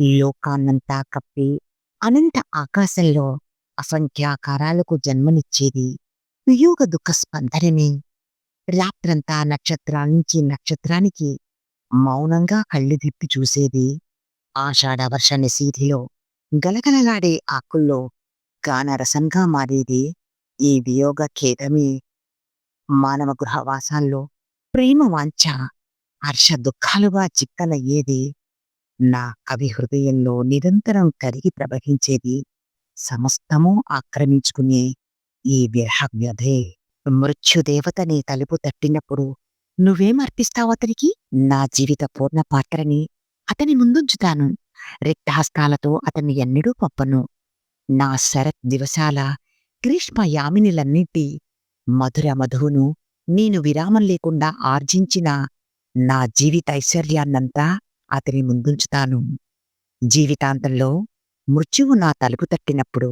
లోకాన్నంతా కప్పి అనంత ఆకాశంలో అసంఖ్యాకారాలకు జన్మనిచ్చేది వియోగ దుఃఖ స్పందనమే రాత్రంతా నక్షత్రాల నుంచి నక్షత్రానికి మౌనంగా కళ్ళు తిప్పి చూసేది. ఆషాఢ వర్ష నిశీధిలో గలగలలాడే ఆకుల్లో గానరసంగా మారేది ఈ వియోగ ఖేదమే. మానవ గృహవాసాల్లో ప్రేమ వాంఛ హర్ష దుఃఖాలుగా చిక్కలయ్యేది. నా కవి హృదయంలో నిరంతరం కరిగి ప్రవహించేది సమస్తము ఆక్రమించుకునే ఈ విరహ వ్యధే మృత్యుదేవతని తలుపు తట్టినప్పుడు నువ్వేమర్పిస్తావు అతనికి? నా జీవిత పూర్ణ పాత్రని అతని ముందుంచుతాను. రిక్తహస్తాలతో అతన్ని ఎన్నడూ పంపను. నా శరత్ దివసాల గ్రీష్మ యామినిలన్నిటి మధుర మధువును నేను విరామం లేకుండా ఆర్జించిన నా జీవితైశ్వర్యాన్నంతా అతని ముందుంచుతాను. జీవితాంతంలో మృత్యువు నా తలుపు తట్టినప్పుడు